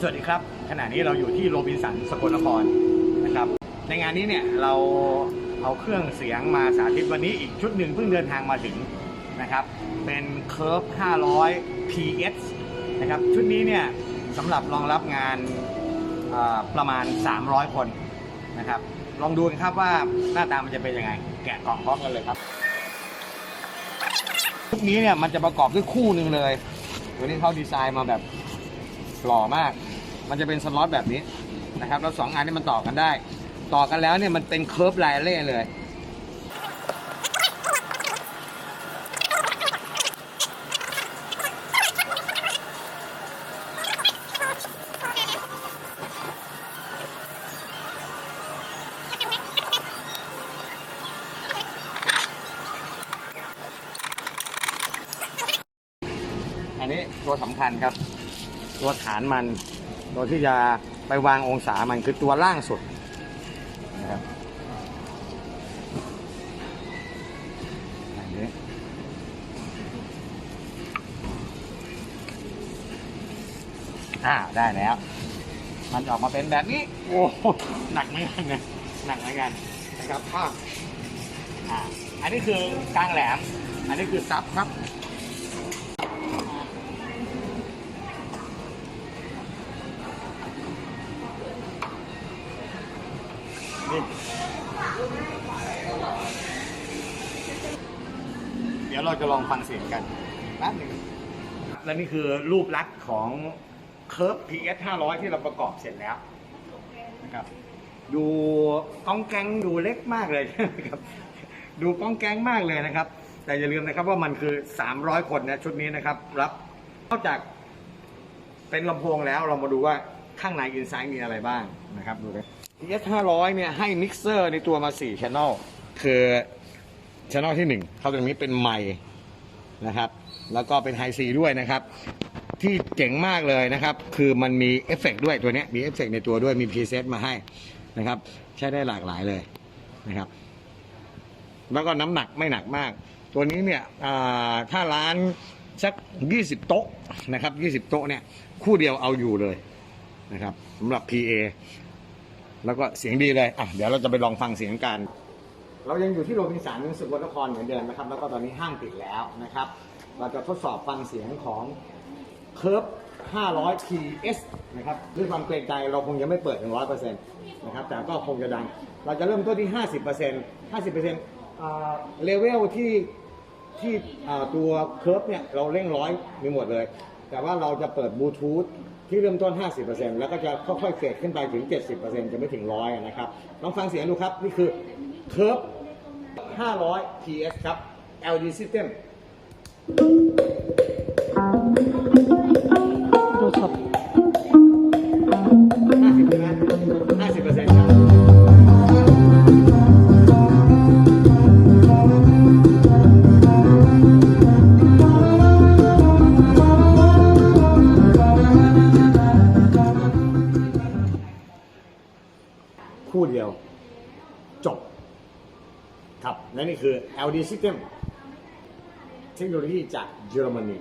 สวัสดีครับ ขณะนี้เราอยู่ที่โรบินสันสกลนครนะครับ ในงานนี้เนี่ยเราเอาเครื่องเสียงมาสาธิตวันนี้อีกชุดหนึ่งเพิ่งเดินทางมาถึงนะครับ เป็นเค r ร์ฟ500 PS นะครับ ชุดนี้เนี่ยสำหรับรองรับงานประมาณ 300 คนนะครับ ลองดูกันครับว่าหน้าตามันจะเป็นยังไง แกะกล่องพร้อมกันเลยครับชุดนี้เนี่ยมันจะประกอบด้วยคู่หนึ่งเลยตัวนี้เขาดีไซน์มาแบบ หล่อมาก มันจะเป็นสล็อตแบบนี้นะครับ แล้วสองอันนี้มันต่อกันได้ ต่อกันแล้วเนี่ยมันเป็นเคิร์ฟไลเล่เลยอันนี้ตัวสำคัญครับ ตัวฐานมันตัวที่จะไปวางองศามันคือตัวล่างสุดนะครับอันนี้อ่าได้แล้ว มันออกมาเป็นแบบนี้ โอ้โหหนักเหมือนกันนะหนักเหมือนกันนะครับอ่าอ่าอันนี้คือกลางแหลม อันนี้คือซับครับ เดี๋ยวเราจะลองฟังเสียงกันแป๊บหนึงและนี่คือรูปลักษณ์ของเคิร์ฟ PS 500 ที่เราประกอบเสร็จแล้วนะครับดูก้องแกงดูเล็กมากเลยนะครับดูก้องแกงมากเลยนะครับ แต่อย่าลืมนะครับว่ามันคือ 300 คนนะชุดนี้นะครับ รับนอกจากเป็นลำโพงแล้วเรามาดูว่าข้างในอินไซด์มีอะไรบ้างนะครับดูเล ย PS 500เนี่ยให้มิกเซอร์ในตัวมา4 Channel คือ Channel ที่ 1 เข้าตรงนี้เป็นไมค์นะครับ แล้วก็เป็นไฮซีด้วยนะครับ ที่เจ๋งมากเลยนะครับ คือมันมีเอฟเฟกต์ด้วยตัวนี้มีเอฟเฟกต์ในตัวด้วยมีพรีเซตมาให้นะครับ ใช้ได้หลากหลายเลยนะครับ แล้วก็น้ำหนักไม่หนักมาก ตัวนี้เนี่ยถ้าร้านสัก 20 โต๊ะนะครับ 20 โต๊ะเนี่ย คู่เดียวเอาอยู่เลยนะครับสำหรับ PA แล้วก็เสียงดีเลยอะเดี๋ยวเราจะไปลองฟังเสียงกัน เรายังอยู่ที่โรบินสันสกลนครเหมือนเดิมนะครับ แล้วก็ตอนนี้ห้างปิดแล้วนะครับ เราจะทดสอบฟังเสียงของเคิร์ฟ500 PS นะครับด้วยความเกรงใจเราคงยังไม่เปิดถึง100%นะครับ แต่ก็คงจะดัง เราจะเริ่มต้นที่ 50% 50%อ่าเลเวลที่ที่อ่าตัวเคิร์ฟเนี่ย เราเร่งร้อยมีหมดเลย แต่ว่าเราจะเปิดบลูทูธ ที่เริ่มต้น 50%แล้วก็จะค่อยๆเฟดขึ้นไปถึง 70%จะไม่ถึงร้อยนะครับลองฟังเสียงดูครับ นี่คือเคิร์ฟ500 PS ครับ LD System ดูครับ เดียว จบ ครับ และนี่คือ LD System เทคโนโลยีจากเยอรมนี